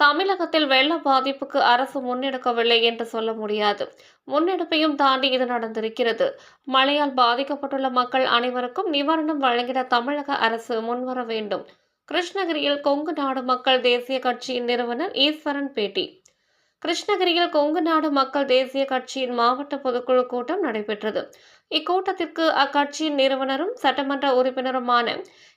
தமிழகத்தில் வெள்ள பாதிப்புக்கு அரசு முன்னெடுக்கவில்லை என்று சொல்ல முடியாது. முன்னெடுப்பையும் தாண்டி இது நடந்திருக்கிறது. மழையால் பாதிக்கப்பட்டுள்ள மக்கள் அனைவருக்கும் நிவாரணம் வழங்கிட தமிழக அரசு முன்வர வேண்டும். கிருஷ்ணகிரியில் கொங்கு நாடு மக்கள் தேசிய கட்சியின் நிறுவனர் ஈஸ்வரன் பேட்டி. கிருஷ்ணகிரியில் கொங்கு நாடு மக்கள் தேசிய கட்சியின் மாவட்ட பொதுக்குழு கூட்டம் நடைபெற்றது. இக்கூட்டத்திற்கு அக்கட்சியின் நிறுவனரும் சட்டமன்ற உறுப்பினருமான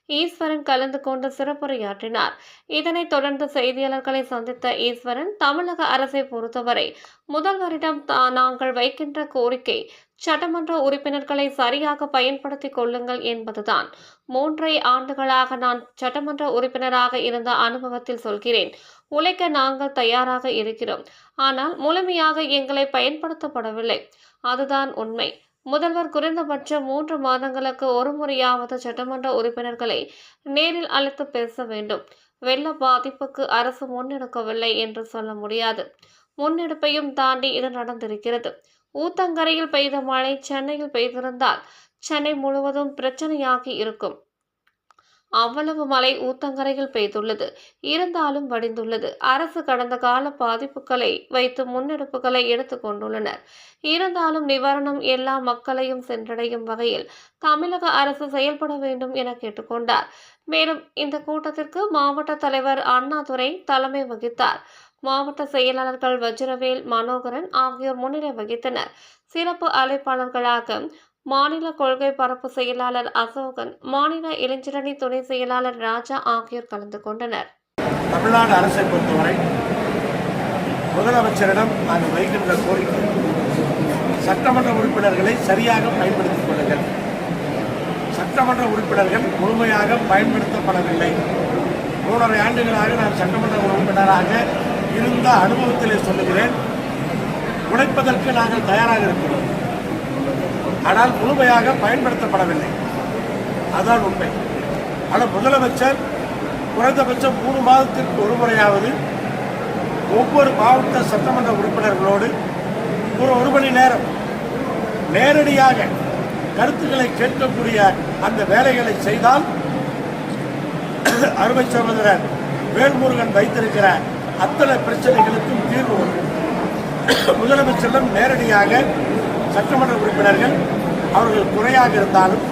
ஈஸ்வரன் கலந்து கொண்டு சிறப்புரையாற்றினார். இதனைத் தொடர்ந்து செய்தியாளர்களை சந்தித்த ஈஸ்வரன் தமிழக அரசை பொறுத்தவரை முதல்வரிடம் நாங்கள் வைக்கின்ற கோரிக்கை சட்டமன்ற உறுப்பினர்களை சரியாக பயன்படுத்திக் கொள்ளுங்கள் என்பதுதான். மூன்றை ஆண்டுகளாக நான் சட்டமன்ற உறுப்பினராக இருந்த அனுபவத்தில் சொல்கிறேன். உழைக்க நாங்கள் தயாராக இருக்கிறோம். ஆனால் முழுமையாக எங்களை பயன்படுத்தப்படவில்லை. அதுதான் உண்மை. முதல்வர் குறைந்தபட்சம் மூன்று மாதங்களுக்கு ஒரு முறையாவது சட்டமன்ற உறுப்பினர்களை நேரில் அழைத்து பேச வேண்டும். வெள்ள பாதிப்புக்கு அரசு முன்னெடுக்கவில்லை என்று சொல்ல முடியாது. முன்னெடுப்பையும் தாண்டி இது நடந்திருக்கிறது. ஊத்தங்கரையில் பெய்த மழை சென்னையில் பெய்திருந்தால் சென்னை முழுவதும் பிரச்சனையாகி இருக்கும். அவ்வளவு மழை ஊத்தங்கரையில் பெய்துள்ளது. இருந்தாலும் வடிந்துள்ளது. அரசு கடந்த கால பாதிப்புகளை வைத்து முன்னெடுப்புகளை எடுத்துக் கொண்டுள்ளனர். இருந்தாலும் நிவாரணம் எல்லா மக்களையும் சென்றடையும் வகையில் தமிழக அரசு செயல்பட வேண்டும் என கேட்டுக்கொண்டார். மேலும் இந்த கூட்டத்திற்கு மாவட்ட தலைவர் அண்ணாதுரை தலைமை வகித்தார். மாவட்ட செயலாளர்கள் வஜ்ரவேல் மனோகரன் ஆகியோர் முன்னிலை வகித்தனர். சிறப்பு அழைப்பாளர்களாக மாநில கொள்கை பரப்பு செயலாளர் அசோகன் மாநில இளைஞரணி துணை செயலாளர் ராஜா ஆகியோர் கலந்து கொண்டனர். தமிழ்நாடு அரசை பொறுத்தவரை முதலமைச்சரிடம் நாங்கள் வைக்கின்ற கோரிக்கை சட்டமன்ற உறுப்பினர்களை சரியாக பயன்படுத்திக் கொள்ளுங்கள். சட்டமன்ற உறுப்பினர்கள் முழுமையாக பயன்படுத்தப்படவில்லை. மூன்றரை ஆண்டுகளாக நான் சட்டமன்ற உறுப்பினராக இருந்த அனுபவத்திலே சொல்லுகிறேன். உழைப்பதற்கு நாங்கள் தயாராக இருக்கிறோம். ஆனால் முழுமையாக பயன்படுத்தப்படவில்லை. அதான் உண்மை. ஆனால் முதலமைச்சர் குறைந்தபட்சம் மூணு மாதத்திற்கு ஒரு முறையாவது ஒவ்வொரு மாவட்ட சட்டமன்ற உறுப்பினர்களோடு ஒரு ஒரு மணி நேரம் நேரடியாக கருத்துக்களை கேட்கக்கூடிய அந்த வேலைகளை செய்தால் அருமை சகோதரர் வேல்முருகன் வைத்திருக்கிற அத்தனை பிரச்சனைகளுக்கும் தீர்வு உண்டு. முதலமைச்சரிடம் நேரடியாக சட்டமன்ற உறுப்பினர்கள் அவர்கள் குறையாக இருந்தாலும்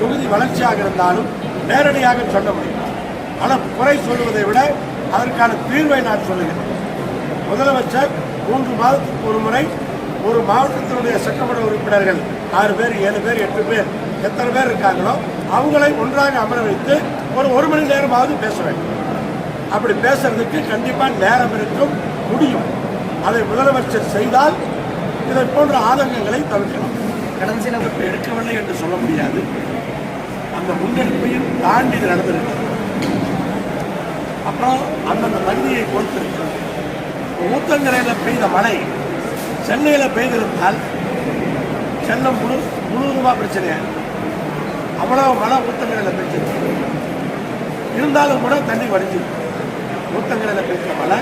தொகுதி வளர்ச்சியாக இருந்தாலும் நேரடியாக சொல்ல முடியும். ஆனால் குறை சொல்வதை விட அதற்கான தீர்வை நான் சொல்லுகிறேன். முதலமைச்சர் மூன்று மாதத்துக்கு ஒரு முறை ஒரு மாவட்டத்தினுடைய சட்டமன்ற உறுப்பினர்கள் ஆறு பேர் ஏழு பேர் எட்டு பேர் எத்தனை பேர் இருக்காங்களோ அவங்களை ஒன்றாக அமர வைத்து ஒரு ஒரு மணி நேரமாவது பேச வேண்டும். அப்படி பேசுறதுக்கு கண்டிப்பாக நேரம் இருக்கும் முடியும். அதை முதலமைச்சர் செய்தால் இதை போன்ற ஆதங்கங்களை தவிர்க்கலாம். கடைசி நம்ம எடுக்கவில்லை என்று சொல்ல முடியாது. அந்த முன்னெடுப்பையும் தாண்டி இது நடந்திருக்கு அப்புறம் அந்தந்த பகுதியை பொறுத்திருக்கிறது. ஊத்தங்கரையில் பெய்த மழை சென்னையில் பெய்திருந்தால் சென்னை முழு முழுவதுமாக பிரச்சனையாக அவ்வளோ மழை ஊத்தங்கரையில் பெய்ஞ்சிருக்கு இருந்தாலும் கூட தண்ணி வடிஞ்சிருக்கு. ஊத்தங்கரையில் பெற்ற மழை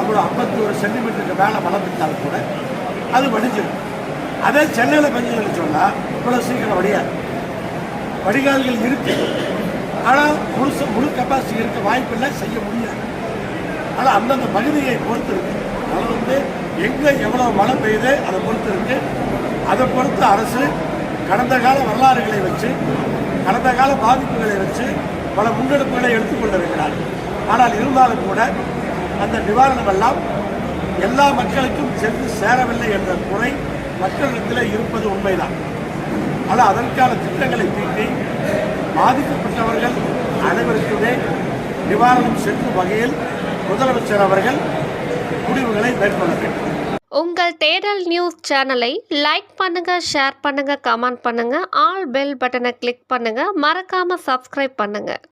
அவ்வளோ ஐம்பத்தி ஒரு சென்டிமீட்டருக்கு மேலே மழை பெற்றாலும் கூட அது வடிஞ்சிடும். அதே சென்னையில் பெஞ்சதுன்னு சொன்னால் இவ்வளோ சீக்கிரம் வடியாது. வடிகால்கள் இருக்கு. ஆனால் முழுசு முழு கெப்பாசிட்டி இருக்க வாய்ப்பில்லை செய்ய முடியாது. ஆனால் அந்தந்த பகுதியை பொறுத்து இருக்கு அதனால் வந்து எங்கே எவ்வளோ மழை பெய்யுது அதை பொறுத்து இருக்கு அதை பொறுத்து அரசு கடந்த கால வரலாறுகளை வச்சு கடந்த கால பாதிப்புகளை வச்சு பல முன்னெடுப்புகளை எடுத்துக்கொண்டிருக்கிறார்கள் ஆனால் இருந்தாலும் கூட அந்த நிவாரணம் எல்லாம் எல்லா மக்களுக்கும் சென்று சேரவில்லை என்ற குறை மக்களிடத்தில் இருப்பது உண்மைதான். ஆனால் அதற்கான திட்டங்களை தீட்டி பாதிக்கப்பட்டவர்கள் அனைவருக்குமே நிவாரணம் செல்லும் வகையில் முதலமைச்சர் அவர்கள் முடிவுகளை மேற்கொள்ள வேண்டும். உங்கள் தேடல் நியூஸ் சேனலை லைக் பண்ணுங்க ஷேர் பண்ணுங்க கமெண்ட் பண்ணுங்க ஆல் பெல் பட்டனை கிளிக் பண்ணுங்க மறக்காம சப்ஸ்கிரைப் பண்ணுங்க.